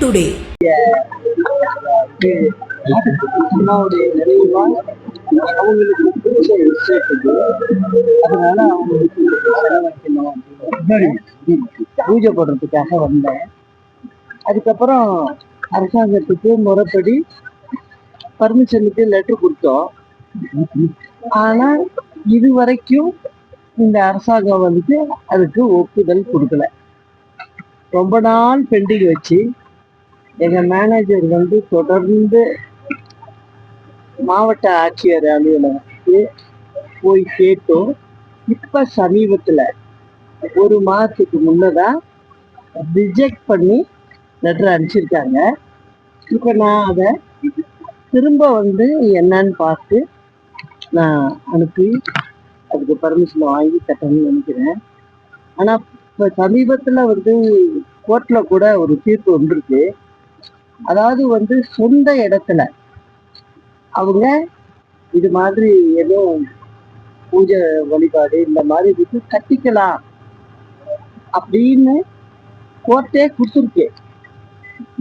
Today அம்மாவுடைய நிறைவா அவங்களுக்கு பிடிச்ச விஷயத்துக்கு அதனால அவங்களுக்கு செலவழிக்கணும் பூஜை போடுறதுக்காக வந்தேன். அதுக்கப்புறம் அரசாங்கத்துக்கு முறைப்படி பர்மிஷனுக்கு லெட்டர் கொடுத்தோம். ஆனா இது வரைக்கும் இந்த அரசாங்கம் வந்துட்டு அதுக்கு ஒப்புதல் கொடுக்கல. ரொம்ப நாள் பெண்டிங் வச்சு எங்க மேனேஜர் வந்து தொடர்ந்து மாவட்ட ஆட்சியர் அலுவலகத்துக்கு போய் கேட்டோம். இப்ப சமீபத்துல ஒரு மாதத்துக்கு முன்னதா ரிஜெக்ட் பண்ணி லெட்டர் அனுப்பிச்சிருக்காங்க. இப்ப நான் அதை திரும்ப வந்து என்னன்னு பார்த்து நான் அனுப்பி அதுக்கு பர்மிஷன் வாங்கி கட்டணும்னு நினைக்கிறேன். ஆனா இப்ப சமீபத்துல வந்து கோர்ட்ல கூட ஒரு தீர்ப்பு வந்திருக்கு. அதாவது வந்து சொந்த இடத்துல. அவங்க இது மாதிரி ஏதோ பூஜை வழிபாடு இந்த மாதிரி இதுக்கு கட்டிக்கலாம். அப்படின்னு கோர்ட்டே கொடுத்துருக்கு.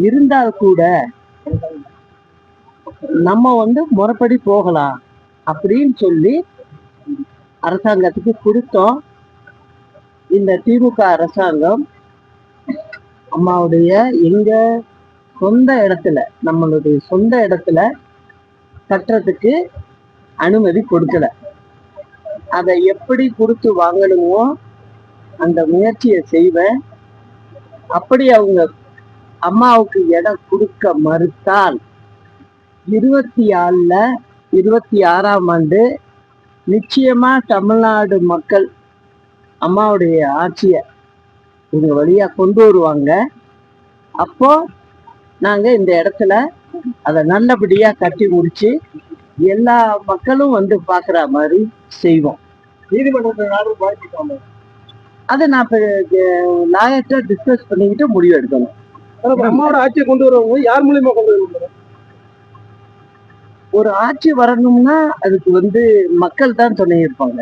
இருந்தால் கூட நம்ம வந்து முறைப்படி போகலாம் அப்படின்னு சொல்லி அரசாங்கத்துக்கு கொடுத்தோம். இந்த திமுக அரசாங்கம் அம்மாவுடைய எங்க சொந்த இடத்துல நம்மளுடைய சொந்த இடத்துல கட்டுறதுக்கு அனுமதி கொடுக்கல. அதை எப்படி கொடுத்து வாங்கணுமோ அந்த முயற்சியை செய்வேன். அப்படி அவங்க அம்மாவுக்கு இடம் கொடுக்க மறுத்தால் இருபத்தி ஆறில் இருபத்தி ஆறாம் ஆண்டு நிச்சயமா தமிழ்நாடு மக்கள் அம்மாவுடைய ஆட்சியை இவங்க வழியாக கொண்டு வருவாங்க. அப்போ நாங்க இந்த இடத்துல அதை நல்லபடியா கட்டி முடிச்சு எல்லா மக்களும் வந்து பாக்குற மாதிரி செய்வோம். நீதிமன்றத்தில் ஆர்டர் அதை நான் லாயர்கிட்ட டிஸ்கஸ் பண்ணிக்கிட்டு முடிவு எடுக்கணும். அம்மாவோட ஆட்சியை கொண்டு வரவங்க. யார் மூலியமா கொண்டு வருவாங்க? ஒரு ஆட்சி வரணும்னா அதுக்கு வந்து மக்கள் தான் துணை இருப்பாங்க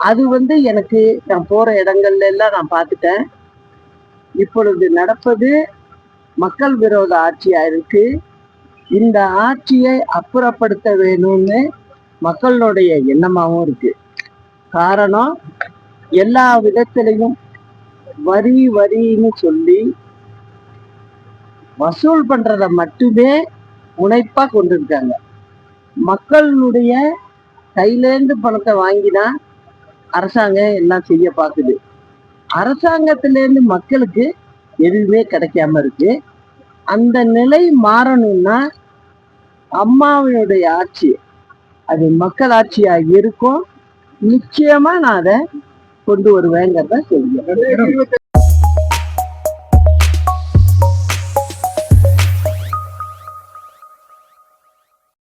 அது வந்து எனக்கு நான் போற இடங்கள்ல எல்லாம் நான் பார்த்துட்டேன். இப்பொழுது நடப்பது மக்கள் விரோத ஆட்சியா இருக்கு? இந்த ஆட்சியை அப்புறப்படுத்த வேணும்னு மக்களுடைய எண்ணமாகவும் இருக்கு. காரணம் எல்லா விதத்திலையும் வரி வரின்னு சொல்லி வசூல் பண்றத மட்டுமே முனைப்பா கொண்டிருக்காங்க. மக்களுடைய கையிலேருந்து பணத்தை வாங்கினா அரசாங்கம் எல்லாம் செய்ய பார்க்குது. அரசாங்கத்திலேருந்து மக்களுக்கு எதுவுமே கிடைக்காம இருக்கு. அந்த நிலை மாறணும்னா அம்மாவினுடைய ஆட்சி அது மக்கள் ஆட்சியா இருக்கும். நிச்சயமா நான் அதை கொண்டு வருவேங்கிறத சொல்லுவேன்